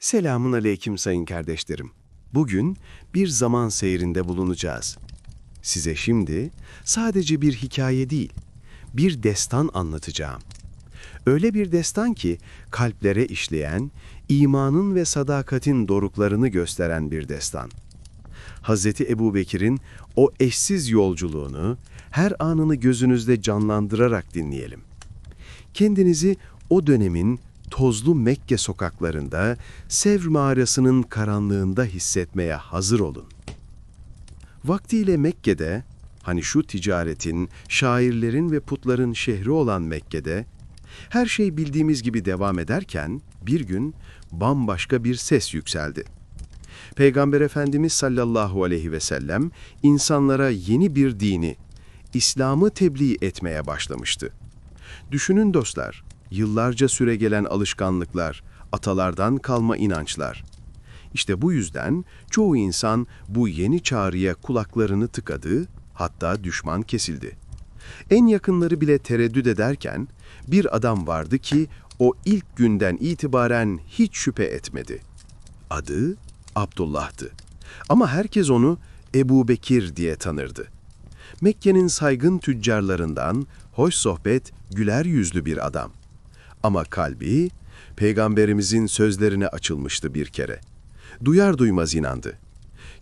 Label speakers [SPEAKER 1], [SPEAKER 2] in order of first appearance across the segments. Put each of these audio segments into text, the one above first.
[SPEAKER 1] Selamun aleyküm sayın kardeşlerim. Bugün bir zaman seyrinde bulunacağız. Size şimdi sadece bir hikaye değil, bir destan anlatacağım. Öyle bir destan ki kalplere işleyen, imanın ve sadakatin doruklarını gösteren bir destan. Hazreti Ebubekir'in o eşsiz yolculuğunu her anını gözünüzde canlandırarak dinleyelim. Kendinizi o dönemin tozlu Mekke sokaklarında Sevr mağarasının karanlığında hissetmeye hazır olun. Vaktiyle Mekke'de, hani şu ticaretin, şairlerin ve putların şehri olan Mekke'de, her şey bildiğimiz gibi devam ederken bir gün bambaşka bir ses yükseldi. Peygamber Efendimiz sallallahu aleyhi ve sellem insanlara yeni bir dini, İslam'ı tebliğ etmeye başlamıştı. Düşünün dostlar, yıllarca süregelen alışkanlıklar, atalardan kalma inançlar. İşte bu yüzden çoğu insan bu yeni çağrıya kulaklarını tıkadı, hatta düşman kesildi. En yakınları bile tereddüt ederken bir adam vardı ki o ilk günden itibaren hiç şüphe etmedi. Adı Abdullah'tı. Ama herkes onu Ebu Bekir diye tanırdı. Mekke'nin saygın tüccarlarından, hoş sohbet, güler yüzlü bir adam. Ama kalbi, peygamberimizin sözlerine açılmıştı bir kere. Duyar duymaz inandı.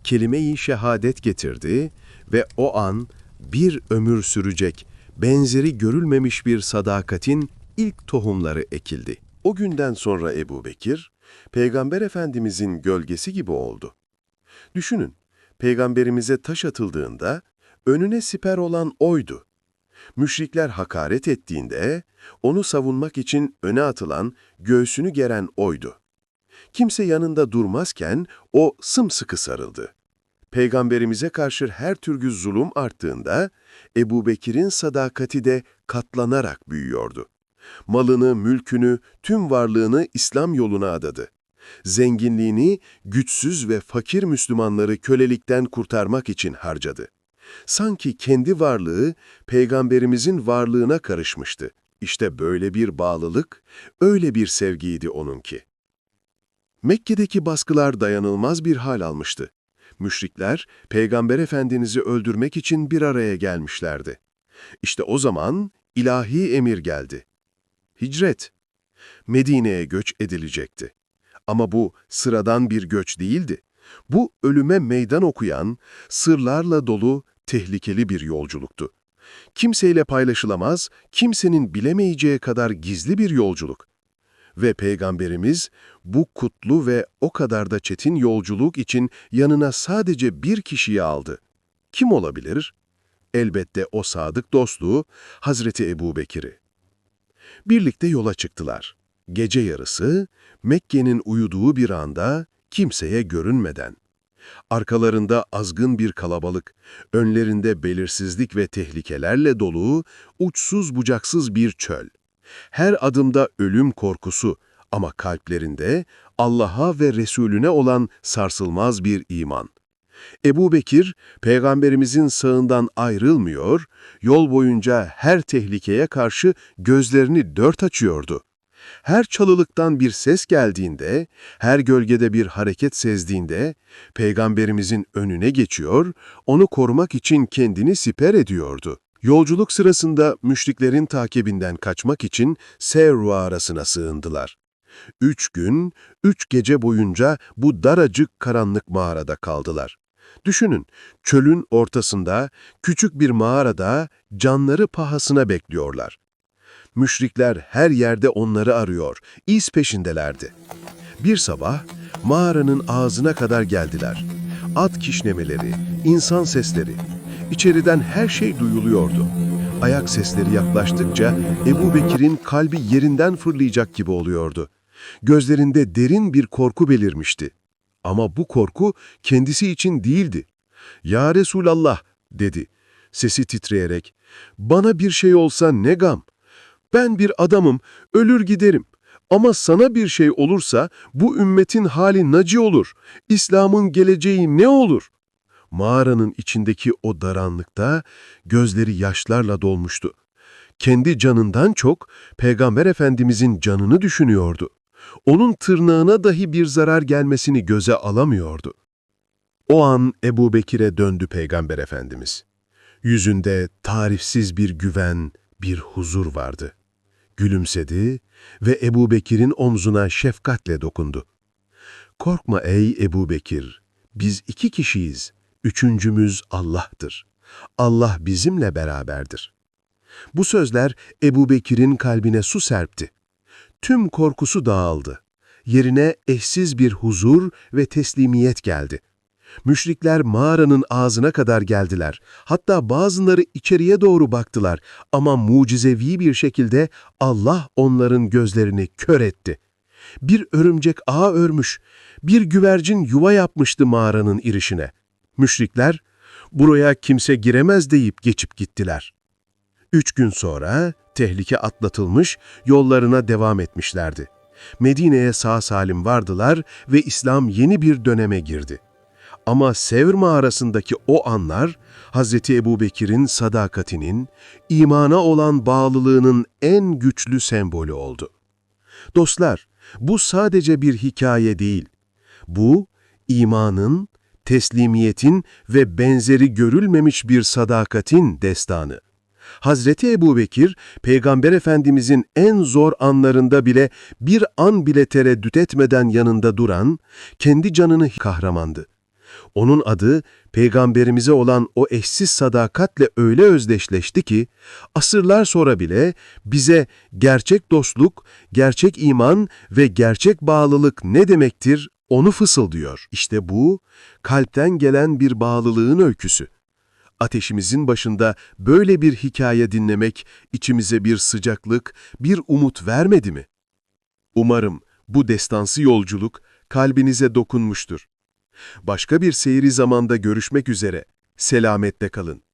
[SPEAKER 1] Kelime-i şehadet getirdi ve o an bir ömür sürecek, benzeri görülmemiş bir sadakatin ilk tohumları ekildi. O günden sonra Ebu Bekir, Peygamber Efendimizin gölgesi gibi oldu. Düşünün, Peygamberimize taş atıldığında önüne siper olan oydu. Müşrikler hakaret ettiğinde onu savunmak için öne atılan, göğsünü geren oydu. Kimse yanında durmazken o sımsıkı sarıldı. Peygamberimize karşı her türlü zulüm arttığında Ebu Bekir'in sadakati de katlanarak büyüyordu. Malını, mülkünü, tüm varlığını İslam yoluna adadı. Zenginliğini güçsüz ve fakir Müslümanları kölelikten kurtarmak için harcadı. Sanki kendi varlığı peygamberimizin varlığına karışmıştı. İşte böyle bir bağlılık, öyle bir sevgiydi onunki. Mekke'deki baskılar dayanılmaz bir hal almıştı. Müşrikler, Peygamber Efendimiz'i öldürmek için bir araya gelmişlerdi. İşte o zaman ilahi emir geldi. Hicret. Medine'ye göç edilecekti. Ama bu sıradan bir göç değildi. Bu ölüme meydan okuyan, sırlarla dolu, tehlikeli bir yolculuktu. Kimseyle paylaşılamaz, kimsenin bilemeyeceği kadar gizli bir yolculuk. Ve Peygamberimiz bu kutlu ve o kadar da çetin yolculuk için yanına sadece bir kişiyi aldı. Kim olabilir? Elbette o sadık dostluğu Hazreti Ebu Bekir'i. Birlikte yola çıktılar. Gece yarısı, Mekke'nin uyuduğu bir anda kimseye görünmeden. Arkalarında azgın bir kalabalık, önlerinde belirsizlik ve tehlikelerle dolu, uçsuz bucaksız bir çöl. Her adımda ölüm korkusu ama kalplerinde Allah'a ve Resulüne olan sarsılmaz bir iman. Ebu Bekir, Peygamberimizin sağından ayrılmıyor, yol boyunca her tehlikeye karşı gözlerini dört açıyordu. Her çalılıktan bir ses geldiğinde, her gölgede bir hareket sezdiğinde, Peygamberimizin önüne geçiyor, onu korumak için kendini siper ediyordu. Yolculuk sırasında müşriklerin takibinden kaçmak için Sevru arasına sığındılar. Üç gün, üç gece boyunca bu daracık karanlık mağarada kaldılar. Düşünün, çölün ortasında, küçük bir mağarada canları pahasına bekliyorlar. Müşrikler her yerde onları arıyor, iz peşindelerdi. Bir sabah mağaranın ağzına kadar geldiler. At kişnemeleri, insan sesleri. İçeriden her şey duyuluyordu. Ayak sesleri yaklaştıkça Ebu Bekir'in kalbi yerinden fırlayacak gibi oluyordu. Gözlerinde derin bir korku belirmişti. Ama bu korku kendisi için değildi. ''Ya Resulallah'' dedi, sesi titreyerek. ''Bana bir şey olsa ne gam? Ben bir adamım, ölür giderim. Ama sana bir şey olursa bu ümmetin hali naci olur. İslam'ın geleceği ne olur?'' Mağaranın içindeki o daranlıkta gözleri yaşlarla dolmuştu. Kendi canından çok Peygamber Efendimizin canını düşünüyordu.
[SPEAKER 2] Onun tırnağına dahi bir zarar gelmesini göze alamıyordu. O an Ebu Bekir'e döndü Peygamber Efendimiz. Yüzünde tarifsiz bir güven, bir huzur vardı. Gülümsedi ve Ebu Bekir'in omzuna şefkatle dokundu. Korkma ey Ebu Bekir, biz iki kişiyiz, üçüncümüz Allah'tır. Allah bizimle beraberdir. Bu sözler Ebu Bekir'in kalbine su serpti. Tüm korkusu dağıldı. Yerine eşsiz bir huzur ve teslimiyet geldi. Müşrikler mağaranın ağzına kadar geldiler. Hatta bazıları içeriye doğru baktılar ama mucizevi bir şekilde Allah onların gözlerini kör etti. Bir örümcek ağ örmüş, bir güvercin yuva yapmıştı mağaranın irişine. Müşrikler, buraya kimse giremez deyip geçip gittiler. Üç gün sonra tehlike atlatılmış, yollarına devam etmişlerdi. Medine'ye sağ salim vardılar ve İslam yeni bir döneme girdi. Ama Sevr mağarasındaki o anlar, Hz. Ebu Bekir'in sadakatinin, imana olan bağlılığının en güçlü sembolü oldu. Dostlar, bu sadece bir hikaye değil. Bu, imanın, teslimiyetin ve benzeri görülmemiş bir sadakatin destanı. Hazreti Ebu Bekir, Peygamber Efendimizin en zor anlarında bile bir an bile tereddüt etmeden yanında duran, kendi canını kahramandı. Onun adı, Peygamberimize olan o eşsiz sadakatle öyle özdeşleşti ki, asırlar sonra bile bize gerçek dostluk, gerçek iman ve gerçek bağlılık ne demektir onu fısıldıyor. İşte bu, kalpten gelen bir bağlılığın öyküsü. Ateşimizin başında böyle bir hikaye dinlemek içimize bir sıcaklık, bir umut vermedi mi? Umarım bu destansı yolculuk kalbinize dokunmuştur. Başka bir seyri zamanda görüşmek üzere. Selametle kalın.